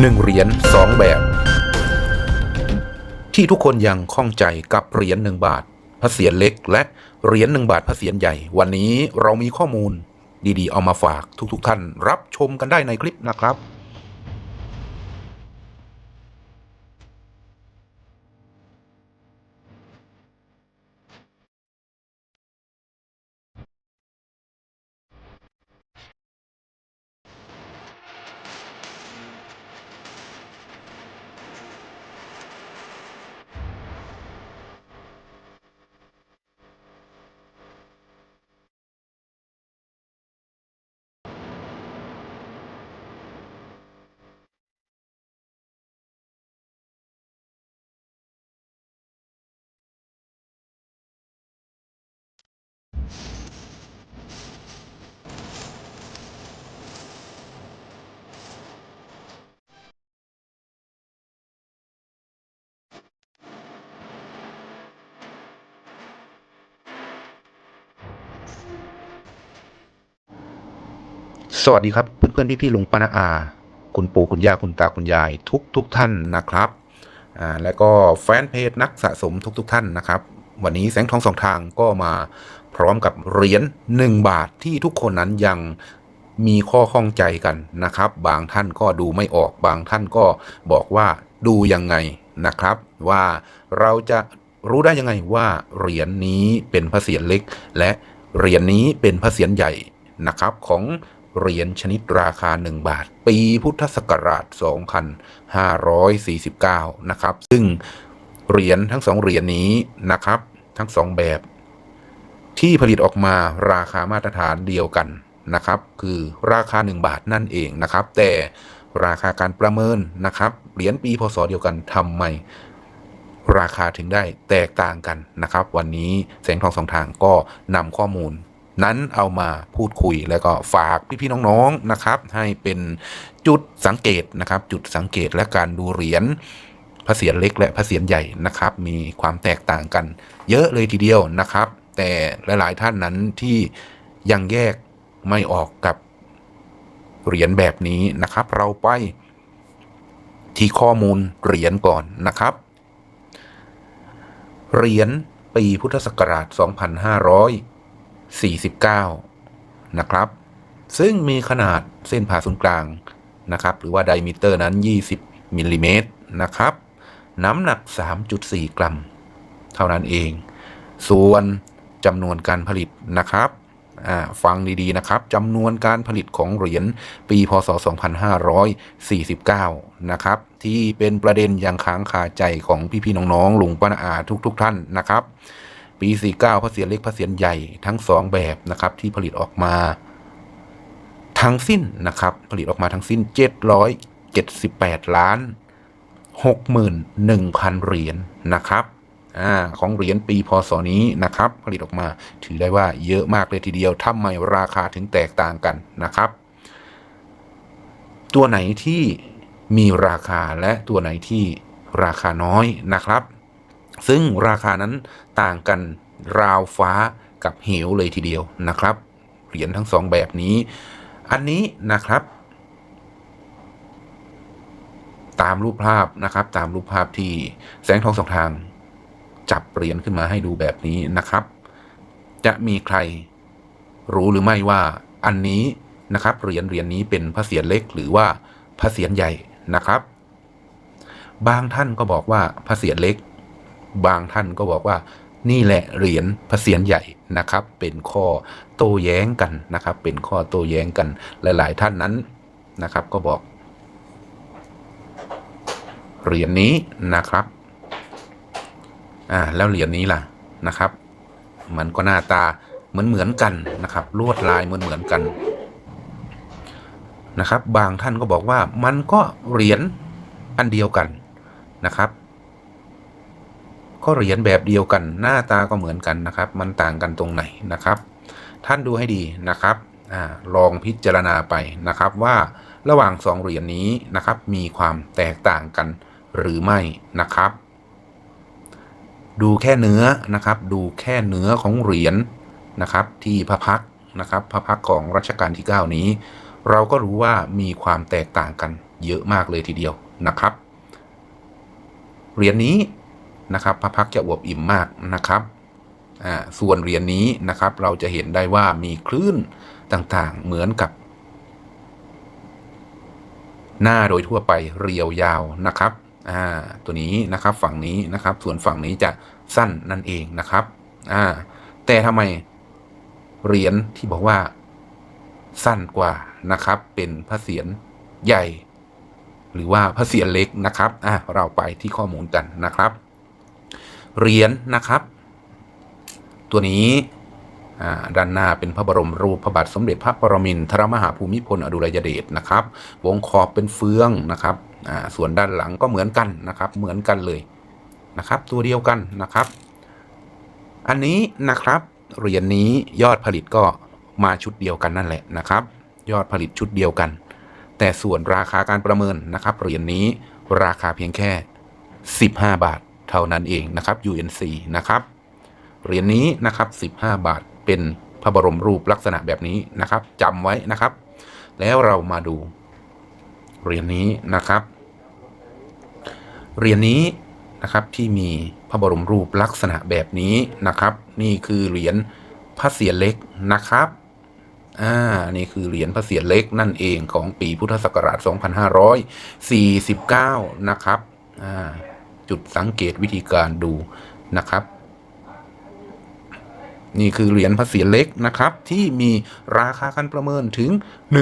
หนึ่งเหรียญสองแบบ ที่ทุกคนยังข้องใจกับเหรียญหนึ่งบาทพระเศียรเล็ก และเหรียญหนึ่งบาทพระเศียรใหญ่ วันนี้เรามีข้อมูลดีๆ เอามาฝากทุกๆท่านรับชมกันได้ในคลิปนะครับ สวัสดีครับเพื่อนๆพี่ๆลุงป้านาอา คุณปู่คุณย่าคุณตาคุณยาย ทุกทุกๆท่านนะครับอ่าแล้วก็แฟนเพจนักสะสมทุกๆทท่านนะครับ วันนี้แสงทองสองทางก็มาพร้อมกับเหรียญ1บาทที่ทุกคนนั้นยังมีข้อข้องใจกันนะครับ บางท่านก็ดูไม่ออกบางท่านก็บอกว่าดูยังไงนะครับ ว่าเราจะรู้ได้ยังไงว่าเหรียญนี้เป็นพระเศียรเล็ก และเหรียญนี้เป็นพระเศียรใหญ่นะครับของ เหรียญชนิดราคา 1 บาท ปีพุทธศักราช 2549 นะครับ ซึ่งเหรียญทั้งสองเหรียญนี้นะครับ ทั้งสองแบบ ที่ผลิตออกมาราคามาตรฐานเดียวกันนะครับ คือราคา 1 บาทนั่นเองนะครับ แต่ราคาการประเมินนะครับ เหรียญปีพศเดียวกันทำไมราคาถึงได้แตกต่างกันนะครับ วันนี้แสงทองสองทางก็นำข้อมูล นั้นเอามาพูดคุยแล้วก็ฝากพี่ๆน้องๆนะครับ ให้เป็นจุดสังเกตนะครับ จุดสังเกตและการดูเหรียญพระเศียรเล็กและพระเศียรใหญ่นะครับ มีความแตกต่างกัน เยอะเลยทีเดียวนะครับ แต่หลายๆท่านนั้นที่ยังแยกไม่ออกกับเหรียญแบบนี้นะครับ เราไปที่ข้อมูลเหรียญก่อนนะครับ เหรียญปีพุทธศักราช 2500 49 นะครับ ซึ่งมีขนาดเส้นผ่าศูนย์กลางนะครับ หรือว่าไดมิเตอร์นั้น 20มิลลิเมตรนะครับ น้ำหนัก 3.4 กรัม เท่านั้นเอง ส่วนจำนวนการผลิตนะครับฟังดีๆนะครับจำนวนการผลิตของเหรียญปีพศ 2549 นะครับ ที่เป็นประเด็นยังค้างคาใจของพี่ๆน้องๆลุงป้านาอาทุกๆท่านนะครับ ปี 49พระเศียรเล็กพระเศียรใหญ่ทั้งสองแบบนะครับ ที่ผลิตออกมา ทั้งสิ้นนะครับ ผลิตออกมาทั้งสิ้น 778 ล้าน 61,000 เหรียญนะครับอของเหรียญปีพศนี้นะครับ ผลิตออกมาถือได้ว่าเยอะมากเลยทีเดียวทำไมราคาถึงแตกต่างกันนะครับ ตัวไหนที่มีราคาและตัวไหนที่ราคาน้อยนะครับ ซึ่งราคานั้นต่างกันราวฟ้ากับเหวเลยทีเดียวนะครับ เหรียญทั้งสองแบบนี้ อันนี้นะครับ ตามรูปภาพนะครับ ตามรูปภาพที่แสงทองสองทาง จับเหรียญขึ้นมาให้ดูแบบนี้นะครับ จะมีใครรู้หรือไม่ว่าอันนี้นะครับเหรียญเหรียญนี้เป็นพระเศียรเล็กหรือว่าพระเศียรใหญ่นะครับ บางท่านก็บอกว่าพระเศียรเล็ก บางท่านก็บอกว่านี่แหละเหรียญพระเศียรใหญ่นะครับ เป็นข้อโต้แย้งกันนะครับ เป็นข้อโต้แย้งกันหลาย ๆ ท่านนั้นนะครับ ก็บอกเหรียญนี้นะครับอ่าแล้วเหรียญนี้ล่ะนะครับ มันก็หน้าตาเหมือนเหมือนกันนะครับ ลวดลายเหมือนเหมือนกันนะครับ บางท่านก็บอกว่ามันก็เหรียญอันเดียวกันนะครับ ก็เหรียญแบบเดียวกัน หน้าตาก็เหมือนกันนะครับ มันต่างกันตรงไหนนะครับ ท่านดูให้ดีนะครับอลองพิจารณาไปนะครับว่าระหว่างสองเหรียญนี้นะครับมีความแตกต่างกันหรือไม่นะครับ ดูแค่เนื้อนะครับ ดูแค่เนื้อของเหรียญนะครับที่พระพักนะครับพระพักของรัชกาลที่ 9 นี้ เราก็รู้ว่ามีความแตกต่างกันเยอะมากเลยทีเดียวนะครับ เหรียญนี้ นะครับพระพักจะอวบอิ่มมากนะครับส่วนเหรียญนี้นะครับ เราจะเห็นได้ว่ามีคลื่นต่างๆเหมือนกับ หน้าโดยทั่วไปเรียวยาวนะครับตัวนี้นะครับฝั่งนี้นะครับ ส่วนฝั่งนี้จะสั้นนั่นเองนะครับแต่ทำไมเหรียญที่บอกว่าสั้นกว่านะครับ เป็นพระเศียรใหญ่ หรือว่าพระเศียรเล็กนะครับ อะเราไปที่ข้อมูลกันนะครับ เหรียญนะครับ ตัวนี้ด้านหน้าเป็นพระบรมรูปพระบาทสมเด็จพระปรมินทรมหาภูมิพลอดุลยเดชนะครับ วงขอบเป็นเฟืองนะครับส่วนด้านหลังก็เหมือนกันนะครับ เหมือนกันเลยนะครับ ตัวเดียวกันนะครับ อันนี้นะครับเหรียญนี้ยอดผลิตก็มาชุดเดียวกันนั่นแหละนะครับ ยอดผลิตชุดเดียวกัน แต่ส่วนราคาการประเมินนะครับเหรียญนี้ราคาเพียงแค่ 15 บาท เท่านั้นเองนะครับ UNC นะครับเหรียญนี้นะครับ 15 บาทเป็นพระบรมรูปลักษณะแบบนี้นะครับจำไว้นะครับ แล้วเรามาดูเหรียญนี้นะครับเหรียญนี้นะครับที่มีพระบรมรูปลักษณะแบบนี้นะครับ นี่คือเหรียญพระเศียรเล็กนะครับอ่านี่คือเหรียญพระเศียรเล็กนั่นเองของปีพุทธศักราช 2549 นะครับอ่า จุดสังเกตวิธีการดูนะครับ นี่คือเหรียญพระเศีเล็กนะครับ ที่มีราคาการประเมินถึง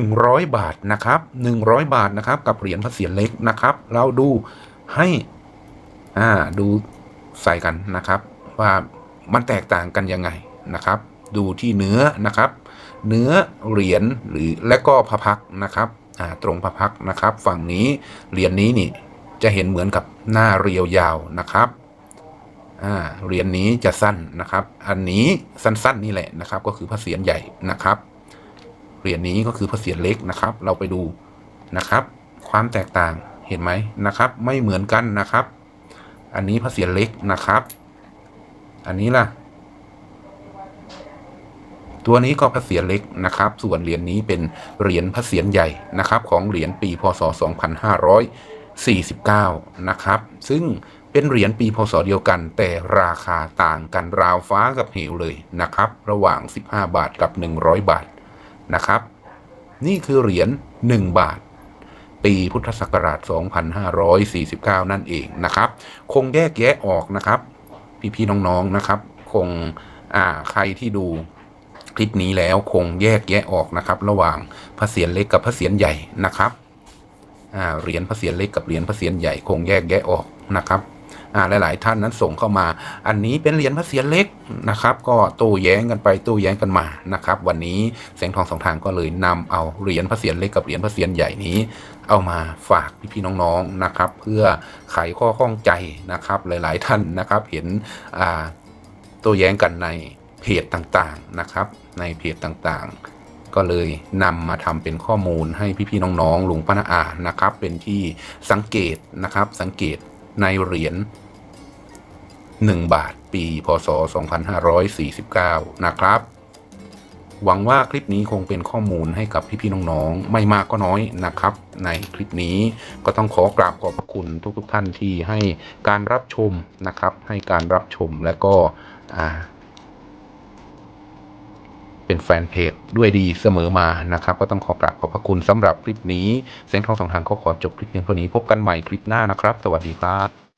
100 บาทนะครับ100 บาทนะครับ กับเหรียญพระเศีเล็กนะครับ เราดูให้อ่าดูใส่กันนะครับ ว่ามันแตกต่างกันยังไงนะครับ ดูที่เนื้อนะครับ เนื้อเหรียญหรือและก็พระพักนะครับอ่าตรงพระพักนะครับ ฝั่งนี้เหรียญนี้นี่ จะเห็นเหมือนกับหน้าเรียวยาวนะครับเหรียญนี้จะสั้นนะครับ อันนี้สั้นๆนี่แหละนะครับ ก็คือพระเศียรใหญ่นะครับ เหรียญนี้ก็คือพระเศียรเล็กนะครับ เราไปดูนะครับ ความแตกต่างเห็นไหมนะครับ ไม่เหมือนกันนะครับ อันนี้พระเศียรเล็กนะครับ อันนี้ล่ะ ตัวนี้ก็พระเศียรเล็กนะครับ ส่วนเหรียญนี้เป็นเหรียญพระเศียรใหญ่นะครับ ของเหรียญปีพศ 49 นะครับ ซึ่งเป็นเหรียญปีพศเดียวกัน แต่ราคาต่างกันราวฟ้ากับเหวเลยนะครับ ระหว่าง 15 บาทกับ 100 บาทนะครับ นี่คือเหรียญ1บาท ปีพุทธศักราช 2549 นั่นเองนะครับ คงแยกแยะออกนะครับ พี่ๆน้องๆนะครับ คงอ่าใครที่ดูคลิปนี้แล้วคงแยกแยะออกนะครับ ระหว่างพระเศียรเล็กกับพระเศียรใหญ่นะครับ เหรียญพระเศียรเล็กกับเหรียญพระเศียรใหญ่คงแยกแยะออกนะครับอ่าหลาย ๆ ท่านนั้นส่งเข้ามา อันนี้เป็นเหรียญพระเศียรเล็กนะครับ ก็โต้แย้งกันไปโต้แย้งกันมานะครับ วันนี้แสงทองสองทางก็เลยนำเอาเหรียญพระเศียรเล็กกับเหรียญพระเศียรใหญ่นี้ เอามาฝากพี่ๆน้อง ๆ นะครับ เพื่อไขข้อข้องใจนะครับ หลาย ๆ ท่านนะครับเห็นโต้แย้งกันในเพจต่าง ๆ นะครับ ในเพจต่าง ๆ ก็เลยนำมาทำเป็นข้อมูลให้พี่ๆน้องๆลุงป้านาอานะครับ เป็นที่สังเกตนะครับ สังเกตในเหรียญ1 บาทปี พศ 2549 นะครับ หวังว่าคลิปนี้คงเป็นข้อมูลให้กับพี่ๆน้องๆ ไม่มากก็น้อยนะครับ ในคลิปนี้ก็ต้องขอกราบขอบพระคุณทุกๆท่านที่ให้การรับชมนะครับ ให้การรับชมและก็อ่า เป็นแฟนเพจด้วยดีเสมอมานะครับ ก็ต้องขอกราบขอบพระคุณสำหรับคลิปนี้ เสียงทองสองทางก็ขอจบคลิปเพียงเท่านี้พบกันใหม่คลิปหน้านะครับ สวัสดีครับ